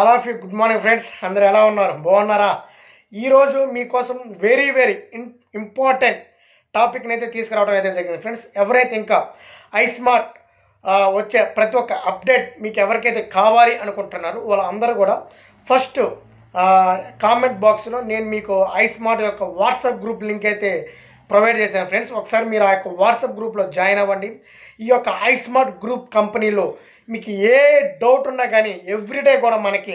Hello ఫీ good morning friends అందరు ఎలా ఉన్నారు? బాగున్నారా? ఈరోజు మీకోసం వెరీ వెరీ ఇన్ ఇంపార్టెంట్ టాపిక్ని అయితే తీసుకురావడం అయితే జరిగింది. ఫ్రెండ్స్ ఎవరైతే ఇంకా ఐస్మార్ట్ స్మార్ట్ వచ్చే ప్రతి ఒక్క అప్డేట్ మీకు ఎవరికైతే కావాలి అనుకుంటున్నారు వాళ్ళందరూ కూడా ఫస్ట్ కామెంట్ బాక్స్లో నేను మీకు ఐస్మార్ట్ యొక్క వాట్సాప్ గ్రూప్ లింక్ అయితే ప్రొవైడ్ చేశాను. ఫ్రెండ్స్ ఒకసారి మీరు ఆ యొక్క వాట్సాప్ గ్రూప్లో జాయిన్ అవ్వండి. ఈ యొక్క ఐస్మార్ట్ గ్రూప్ కంపెనీలో మీకు ఏ డౌట్ ఉన్నా కానీ ఎవ్రీడే కూడా మనకి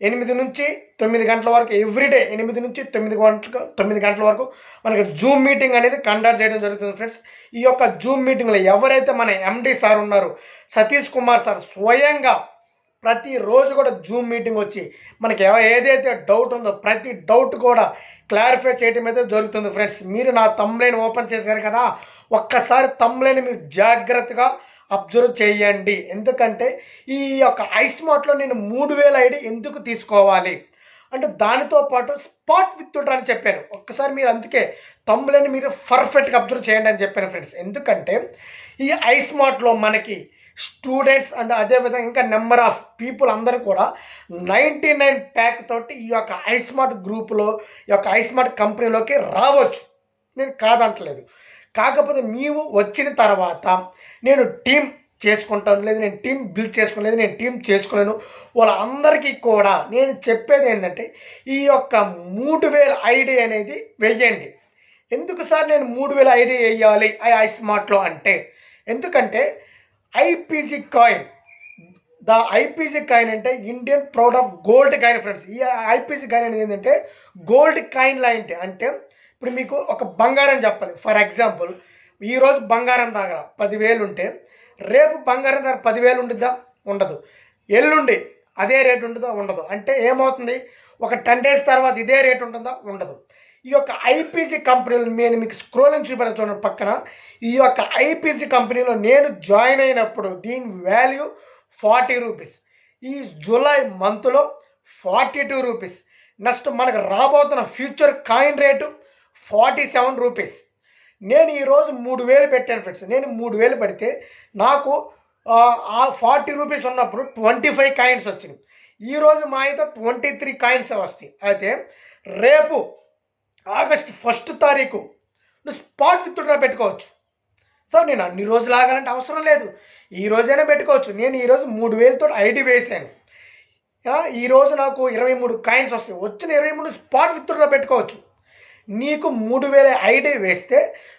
ఎనిమిది నుంచి తొమ్మిది గంటల వరకు ఎవ్రీడే ఎనిమిది నుంచి తొమ్మిది గంటల తొమ్మిది గంటల వరకు మనకి జూమ్ మీటింగ్ అనేది కండక్ట్ చేయడం జరుగుతుంది ఫ్రెండ్స్ ఈ యొక్క జూమ్ మీటింగ్లో ఎవరైతే మన ఎండి సార్ ఉన్నారో సతీష్ కుమార్ సార్ స్వయంగా ప్రతిరోజు కూడా జూమ్ మీటింగ్ వచ్చి మనకి ఏదైతే డౌట్ ఉందో ప్రతి డౌట్ కూడా క్లారిఫై చేయడం అయితే జరుగుతుంది ఫ్రెండ్స్ మీరు నా తమ్లైన్ ఓపెన్ చేశారు కదా ఒక్కసారి తమ్లైన్ మీరు జాగ్రత్తగా అబ్జర్వ్ చేయండి. ఎందుకంటే ఈ యొక్క ఐస్ మార్ట్లో నేను మూడు వేల ఐడి ఎందుకు తీసుకోవాలి? అంటే దానితో పాటు స్పాట్ విత్ అని చెప్పాను. ఒక్కసారి మీరు అందుకే తమ్ములని మీరు పర్ఫెక్ట్గా అబ్జర్వ్ చేయండి అని చెప్పాను ఫ్రెండ్స్. ఎందుకంటే ఈ ఐస్మార్ట్లో మనకి స్టూడెంట్స్ అండ్ అదేవిధంగా ఇంకా నెంబర్ ఆఫ్ పీపుల్ అందరూ కూడా నైంటీ నైన్ ప్యాక్ తోటి ఈ యొక్క ఐస్మార్ట్ గ్రూప్లో ఈ యొక్క ఐస్మార్ట్ కంపెనీలోకి రావచ్చు. నేను కాదంటలేదు. కాకపోతే మేము వచ్చిన తర్వాత నేను టీం చేసుకుంటాను లేదు నేను టీం బిల్డ్ చేసుకోలేదు నేను టీం చేసుకోలేను. వాళ్ళందరికీ కూడా నేను చెప్పేది ఏంటంటే ఈ యొక్క మూడు వేల ఐడి అనేది వెయ్యండి. ఎందుకు సార్ నేను మూడు వేల ఐడి వేయాలి ఐ ఐ స్మార్ట్లో అంటే? ఎందుకంటే IPG coin the IPG coin అంటే Indian proud of gold coin friends. ఈ ఐపీజీ కాయిన్ అనేది ఏంటంటే గోల్డ్ కాయిన్ లాంటి అంటే ఇప్పుడు మీకు ఒక బంగారం చెప్పాలి. ఫర్ ఎగ్జాంపుల్ ఈరోజు బంగారం దగ్గర పదివేలు ఉంటే రేపు బంగారం దగ్గర పదివేలు ఉంటుందా ఉండదు. ఎల్లుండి అదే రేటు ఉంటుందా ఉండదు. అంటే ఏమవుతుంది? ఒక టెన్ డేస్ తర్వాత ఇదే రేట్ ఉంటుందా? ఉండదు. ఈ యొక్క ఐపీజీ కంపెనీలో నేను మీకు స్క్రోలింగ్ చూపిన చూడండి పక్కన. ఈ యొక్క ఐపీజీ కంపెనీలో నేను జాయిన్ అయినప్పుడు దీని వాల్యూ ఫార్టీ రూపీస్. ఈ జూలై మంత్లో ఫార్టీ టూ రూపీస్. నెక్స్ట్ మనకు రాబోతున్న future coin rate forty seven rupees. నేను ఈరోజు మూడు వేలు పెట్టాను ఫ్రెండ్స్. నేను మూడు వేలు పెడితే నాకు ఆ, ఫార్టీ రూపీస్ ఉన్నప్పుడు ట్వంటీ ఫైవ్ కాయిన్స్ వచ్చినాయి. ఈరోజు మా అయితే ట్వంటీ త్రీ కాయిన్స్ వస్తాయి. అయితే రేపు ఆగస్ట్ ఫస్ట్ తారీఖు నువ్వు స్పాట్ విత్డ్రా పెట్టుకోవచ్చు. సార్ నేను అన్ని రోజులు ఆగాలంటే అవసరం లేదు. ఈ రోజైనా పెట్టుకోవచ్చు. నేను ఈరోజు మూడు వేలతో ఐడి వేసాను. ఈరోజు నాకు ఇరవై మూడు కాయిన్స్ వస్తాయి. వచ్చిన ఇరవై మూడు స్పాట్ విత్డ్రా పెట్టుకోవచ్చు. నీకు మూడు వేల ఐడి వేస్తే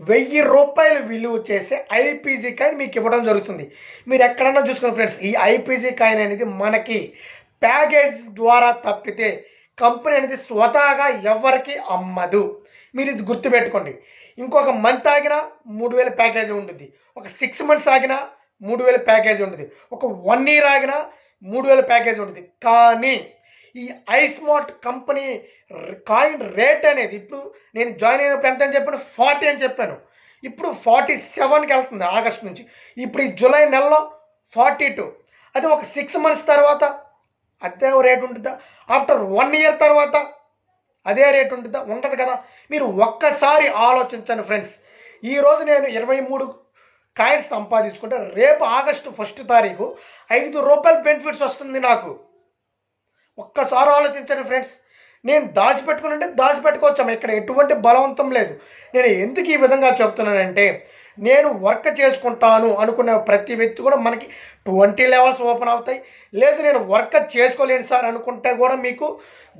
వెయ్యి రూపాయలు విలువ చేసే ఐపీజీ కాయిన్ మీకు ఇవ్వడం జరుగుతుంది. మీరు ఎక్కడన్నా చూసుకోండి ఫ్రెండ్స్ ఈ ఐపీజీ కాయిన్ అనేది మనకి ప్యాకేజ్ ద్వారా తప్పితే కంపెనీ అనేది స్వతహాగా ఎవరికి అమ్మదు. మీరు ఇది గుర్తుపెట్టుకోండి. ఇంకొక మంత్ ఆగినా మూడు వేల ప్యాకేజీ ఉంటుంది. ఒక సిక్స్ మంత్స్ ఆగినా మూడు వేల ప్యాకేజ్ ఉంటుంది. ఒక వన్ ఇయర్ ఆగినా మూడు వేల ప్యాకేజ్ ఉంటుంది. కానీ ఈ ఐస్మార్ట్ కంపెనీ కాయిన్ రేట్ అనేది ఇప్పుడు నేను జాయిన్ అయినప్పుడు ఎంత అని చెప్పాను? ఫార్టీ అని చెప్పాను. ఇప్పుడు ఫార్టీ సెవెన్కి వెళ్తుంది ఆగస్ట్ నుంచి. ఇప్పుడు ఈ జూలై నెలలో ఫార్టీ టూ. అది ఒక సిక్స్ మంత్స్ తర్వాత అదే రేట్ ఉంటుందా? ఆఫ్టర్ వన్ ఇయర్ తర్వాత అదే రేట్ ఉంటుందా? ఉండదు కదా. మీరు ఒక్కసారి ఆలోచించండి ఫ్రెండ్స్. ఈరోజు నేను ఇరవై మూడు కాయిన్స్ సంపాదించుకుంటే రేపు ఆగస్టు ఫస్ట్ తారీఖు ఐదు రూపాయల బెనిఫిట్స్ వస్తుంది నాకు. ఒక్కసారి ఆలోచించండి ఫ్రెండ్స్. నేను దాచిపెట్టుకునంటే దాచిపెట్టుకోవచ్చాము ఇక్కడ ఎటువంటి బలవంతం లేదు. నేను ఎందుకు ఈ విధంగా చెప్తున్నానంటే నేను వర్క్ చేసుకుంటాను అనుకునే ప్రతి వ్యక్తి కూడా మనకి ట్వంటీ లెవెల్స్ ఓపెన్ అవుతాయి. లేదు నేను వర్క్ చేసుకోలేను సార్ అనుకుంటే కూడా మీకు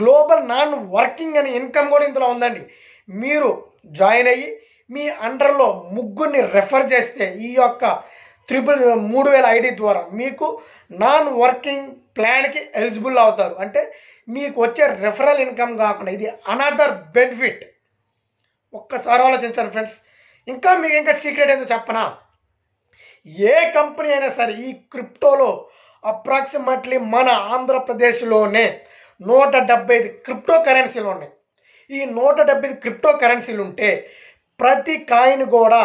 గ్లోబల్ నాన్ వర్కింగ్ అనే ఇన్కమ్ కూడా ఇందులో ఉందండి. మీరు జాయిన్ అయ్యి మీ అండర్లో ముగ్గురిని రెఫర్ చేస్తే ఈ యొక్క త్రిపుల్ మూడు వేల ఐడి ద్వారా మీకు నాన్ వర్కింగ్ ప్లాన్కి ఎలిజిబుల్ అవుతారు. అంటే మీకు వచ్చే రెఫరల్ ఇన్కమ్ కాకుండా ఇది అనదర్ బెనిఫిట్ ఒక్కసారి ఆలోచించండి ఫ్రెండ్స్ ఇంకా మీకు ఇంకా సీక్రెట్ ఏందో చెప్పనా? ఏ కంపెనీ అయినా సరే ఈ క్రిప్టోలో అప్రాక్సిమేట్లీ మన ఆంధ్రప్రదేశ్లోనే నూట డెబ్బై ఐదు క్రిప్టో కరెన్సీలు ఉన్నాయి. ఈ నూట డెబ్బై ఐదు క్రిప్టో కరెన్సీలు ఉంటే ప్రతి కాయిన్ కూడా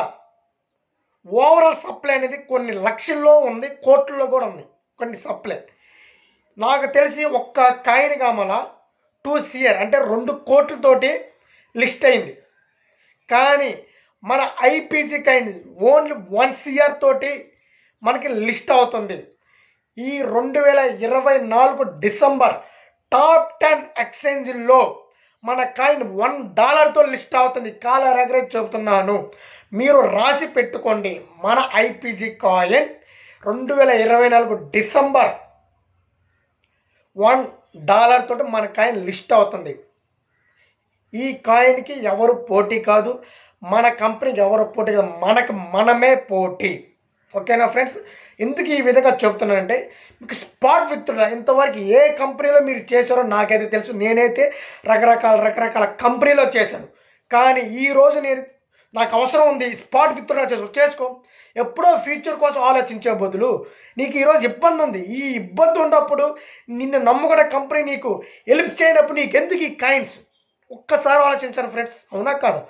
ఓవరాల్ సప్లై అనేది కొన్ని లక్షల్లో ఉంది కోట్లలో కూడా ఉంది. కొన్ని సప్లై నాకు తెలిసి ఒక్క కాయిన్ కామల టూ సిఆర్ అంటే రెండు కోట్లతోటి లిస్ట్ అయింది. కానీ మన IPC coin only one CR తోటి మనకి లిస్ట్ అవుతుంది. ఈ రెండు వేల ఇరవై నాలుగు డిసెంబర్ టాప్ టెన్ ఎక్స్చేంజ్లో మన కాయిన్ వన్ డాలర్తో లిస్ట్ అవుతుంది. కాలర్ ఎగరేజ్ చెబుతున్నాను. మీరు రాసి పెట్టుకోండి. మన ఐపీజీ కాయిన్ రెండు వేల ఇరవై నాలుగు డిసెంబర్ వన్ డాలర్ తోటి మన కాయిన్ లిస్ట్ అవుతుంది. ఈ కాయిన్కి ఎవరు పోటీ కాదు మన కంపెనీకి ఎవరు పోటీ కాదు మనకు మనమే పోటీ. ఓకేనా ఫ్రెండ్స్? ఎందుకు ఈ విధంగా చెప్తున్నానంటే మీకు స్పాట్ విత్డ్రా ఇంతవరకు ఏ కంపెనీలో మీరు చేశారో నాకైతే తెలుసు. నేనైతే రకరకాల రకరకాల కంపెనీలో చేశాను. కానీ ఈరోజు నేను నాకు అవసరం ఉంది స్పాట్ విత్డ్రా చేసుకో చేసుకో. ఎప్పుడో ఫ్యూచర్ కోసం ఆలోచించే బదులు నీకు ఈరోజు ఇబ్బంది ఉంది. ఈ ఇబ్బంది ఉన్నప్పుడు నిన్ను నమ్ముకునే కంపెనీ నీకు హెల్ప్ చేయనప్పుడు నీకు ఎందుకు ఈ కాయిన్స్ ఒక్కసారి ఆలోచించాను ఫ్రెండ్స్ అవునా కాదు?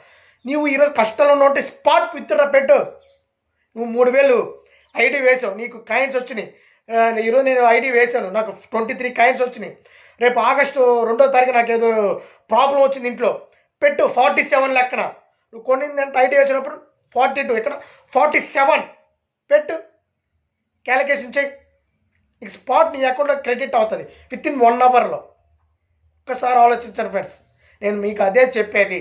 నీవు ఈరోజు కష్టంలో ఉంటే స్పాట్ విత్డ్రా పెట్టు. నువ్వు మూడు వేలు ఐడి వేసావు. నీకు కాయిన్స్ వచ్చినాయి. ఈరోజు నేను ఐడి వేసాను. నాకు ట్వంటీ త్రీ కాయిన్స్ వచ్చినాయి. రేపు ఆగస్టు రెండో తారీఖు నాకు ఏదో ప్రాబ్లం వచ్చింది ఇంట్లో. పెట్టు ఫార్టీ సెవెన్ లెక్కన. నువ్వు కొనిందంటే ఐడియా వచ్చినప్పుడు ఫార్టీ టూ ఇక్కడ ఫార్టీ సెవెన్ పెట్టు. క్యాలిక్యులేషన్ చేయి నీకు స్పాట్ నీ అకౌంట్లో క్రెడిట్ అవుతుంది. విత్ ఇన్ వన్ అవర్లో ఒక్కసారి ఆలోచించండి ఫ్రెండ్స్ నేను మీకు అదే చెప్పేది.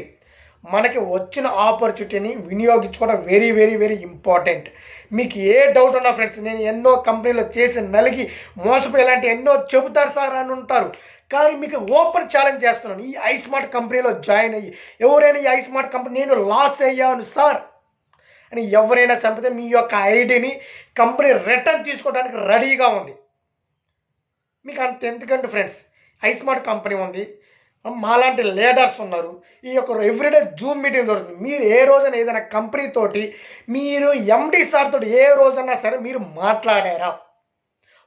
మనకి వచ్చిన ఆపర్చునిటీని వినియోగించుకోవడం వెరీ వెరీ వెరీ ఇంపార్టెంట్ మీకు ఏ డౌట్ ఉన్నా ఫ్రెండ్స్ నేను ఎన్నో కంపెనీలో చేసి నలిగి మోసపోయి ఇలాంటి ఎన్నో చెబుతారు సార్ అని ఉంటారు. కానీ మీకు ఓపెన్ ఛాలెంజ్ చేస్తున్నాను. ఈ ఐ స్మార్ట్ కంపెనీలో జాయిన్ అయ్యి ఎవరైనా ఈ ఐస్మార్ట్ స్మార్ట్ కంపెనీ నేను లాస్ అయ్యాను సార్ అని ఎవరైనా చంపితే మీ యొక్క ఐడిని కంపెనీ రిటర్న్ తీసుకోవడానికి రెడీగా ఉంది. మీకు అంత ఎందుకంటే ఫ్రెండ్స్ ఐస్మార్ట్ కంపెనీ ఉంది. మాలాంటి లీడర్స్ ఉన్నారు. ఈ యొక్క ఎవ్రీడే జూమ్ మీటింగ్ దొరుకుతుంది మీరు ఏ రోజైనా ఏదైనా కంపెనీతోటి మీరు ఎండి సార్ తోటి ఏ రోజన్నా సరే మీరు మాట్లాడారా?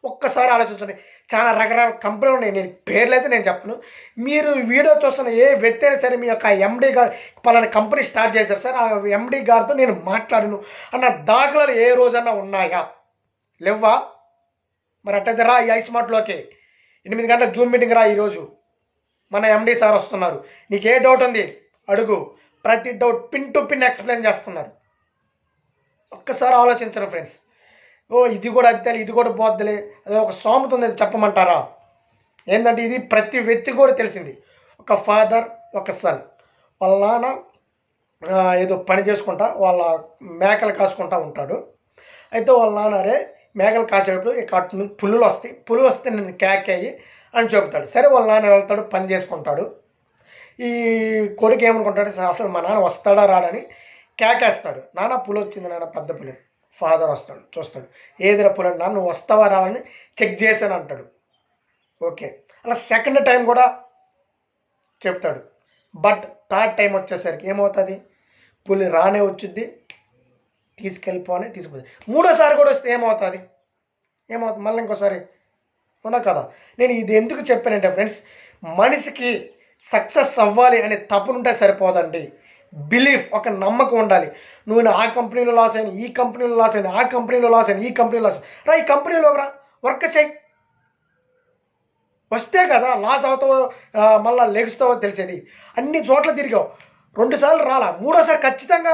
ఒక్కసారి ఆలోచించండి. చాలా రకరకాల కంపెనీలు ఉన్నాయి. నేను పేర్లు అయితే నేను చెప్పను. మీరు వీడియో చూస్తున్న ఏ వ్యక్తి అయినా సరే మీ యొక్క ఎండి గారు పలానా కంపెనీ స్టార్ట్ చేశారు. సార్ ఆ ఎండి గారితో నేను మాట్లాడను అన్న దాఖలాలు ఏ రోజన్నా ఉన్నాయా? లేవా మరి అట్టయితే రా ఈ ఐస్మార్ట్లోకి ఎనిమిది గంటల జూమ్ మీటింగ్ రా ఈరోజు. మన ఎండి సార్ వస్తున్నారు. నీకు ఏ డౌట్ ఉంది? అడుగు. ప్రతి doubt pin to pin explain చేస్తున్నారు. ఒక్కసారి ఆలోచించరు ఫ్రెండ్స్ ఓ ఇది కూడా అంతే ఇది కూడా బోద్దలే అదే ఒక సామెత ఉంది అది చెప్పమంటారా? ఏంటంటే ఇది ప్రతి వ్యక్తి కూడా తెలిసింది. ఒక ఫాదర్ ఒక సన్ వాళ్ళ నాన్న ఏదో పని చేసుకుంటా వాళ్ళ మేకలు కాసుకుంటా ఉంటాడు. అయితే వాళ్ళ నాన్న అరే మేకలు కాసేటప్పుడు ఇక పులులు పుల్లులు వస్తాయి. పులులు వస్తే నేను క్యాక్ అయ్యి అని చెబుతాడు. సరే వాళ్ళ నాన్న వెళ్తాడు పని చేసుకుంటాడు. ఈ కొడుకు ఏమనుకుంటాడు అసలు మా నాన్న వస్తాడా రాడని కేకేస్తాడు. నాన్న పులి వచ్చింది నాన్న పెద్ద పులి. ఫాదర్ వస్తాడు చూస్తాడు. ఏదిరా పులి? నాన్న నువ్వు వస్తావా రావని చెక్ చేశాను అంటాడు. ఓకే. అలా సెకండ్ టైం కూడా చెప్తాడు. బట్ థర్డ్ టైం వచ్చేసరికి ఏమవుతుంది? పులి రానే వచ్చింది తీసుకెళ్ళిపోనే తీసుకుపోతుంది. మూడోసారి కూడా వస్తే ఏమవుతుంది? ఏమవుతుంది? మళ్ళీ ఇంకోసారి అవునా కదా నేను ఇది ఎందుకు చెప్పానంటే ఫ్రెండ్స్ మనిషికి సక్సెస్ అవ్వాలి అనే తప్పునుంటే సరిపోదండి. బిలీఫ్ ఒక నమ్మకం ఉండాలి. నువ్వు ఆ కంపెనీలో లాస్ అయిన ఈ కంపెనీలో లాస్ అయిన ఆ కంపెనీలో లాస్ అయిన ఈ కంపెనీలో లాస్ రా ఈ కంపెనీలో రా వర్క్ చేయి. వస్తే కదా లాస్ అవుతావో మళ్ళీ లెగుస్తావో తెలిసేది. అన్ని చోట్ల తిరిగావు. రెండుసార్లు రాలా. మూడోసారి ఖచ్చితంగా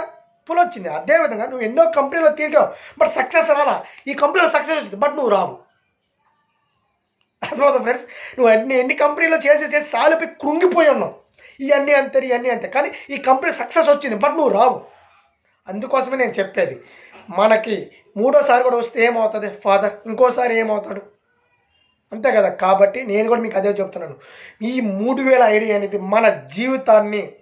పుల్ వచ్చింది అదేవిధంగా నువ్వు ఎన్నో కంపెనీలో తిరిగావు బట్ సక్సెస్ రాలా. ఈ కంపెనీలో సక్సెస్ వచ్చింది బట్ నువ్వు రావు. అర్థమవుతుంది ఫ్రెండ్స్ నువ్వు అన్ని ఎన్ని కంపెనీలో చేసి చేసి సాలిపోయి కృంగిపోయి ఉన్నావు. ఇవన్నీ అంతే ఇవన్నీ అంతే. కానీ ఈ కంపెనీ సక్సెస్ వచ్చింది బట్ నువ్వు రావు. అందుకోసమే నేను చెప్పేది. మనకి మూడోసారి కూడా వస్తే ఏమవుతుంది? ఫాదర్ ఇంకోసారి ఏమవుతాడు? అంతే కదా. కాబట్టి నేను కూడా మీకు అదే చెప్తున్నాను. ఈ మూడు వేల ఐడి అనేది మన జీవితాన్ని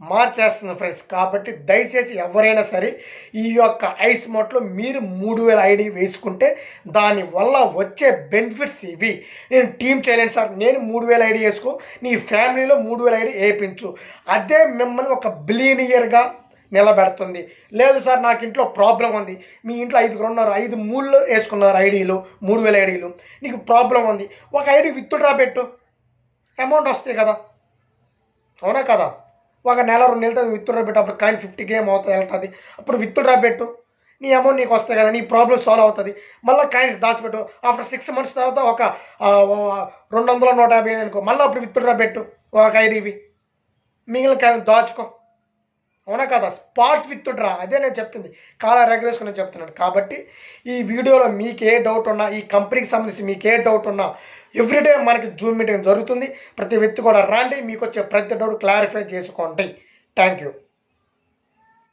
మార్చేస్తుంది ఫ్రెండ్స్. కాబట్టి దయచేసి ఎవరైనా సరే ఈ యొక్క ఐస్ మోట్లో మీరు మూడు వేల ఐడి వేసుకుంటే దానివల్ల వచ్చే బెనిఫిట్స్ ఇవి. నేను టీం చేయలేను సార్. నేను మూడు వేల ఐడి వేసుకో నీ ఫ్యామిలీలో మూడు వేల ఐడి వేయించు. అదే మిమ్మల్ని ఒక బిలీనియర్గా నిలబెడుతుంది. లేదు సార్ నాకు ఇంట్లో ప్రాబ్లం ఉంది. మీ ఇంట్లో ఐదుగురు ఉన్నారు. ఐదు మూడు వేసుకున్నారు ఐడీలు మూడు వేల ఐడీలు. నీకు ప్రాబ్లం ఉంది. ఒక ఐడి విత్డ్రా పెట్టు. అమౌంట్ వస్తాయి కదా. అవునా కదా? ఒక నెల రెండు నెలతో విత్డ్రా పెట్టు. అప్పుడు కాయిన్ ఫిఫ్టీ గేమ్ అవుతుంది వెళ్తుంది. అప్పుడు విత్డ్రా పెట్టు. నీ అమౌంట్ నీకు వస్తాయి కదా నీ ప్రాబ్లమ్ సాల్వ్ అవుతుంది. మళ్ళీ కాయిన్స్ దాచిపెట్టు. ఆఫ్టర్ సిక్స్ మంత్స్ తర్వాత ఒక రెండు వందల నూట యాభై అనుకో. మళ్ళీ అప్పుడు విత్డ్రా పెట్టు ఒక ఇవి మిగిలిన కాయిన్ దాచుకో. అవునా కదా? Spot withdraw. అదే నేను చెప్పింది. కాలా రెగ్యులేషన్ నేను చెప్తున్నాను. కాబట్టి ఈ వీడియోలో మీకు ఏ డౌట్ ఉన్నా ఈ కంపెనీకి సంబంధించి మీకు ఏ డౌట్ ఉన్నా ఎవ్రీడే మనకి జూమ్ మీటింగ్ జరుగుతుంది. ప్రతి వ్యక్తి కూడా రాండి మీకు వచ్చే ప్రతి డౌట్ క్లారిఫై చేసుకోండి. Thank you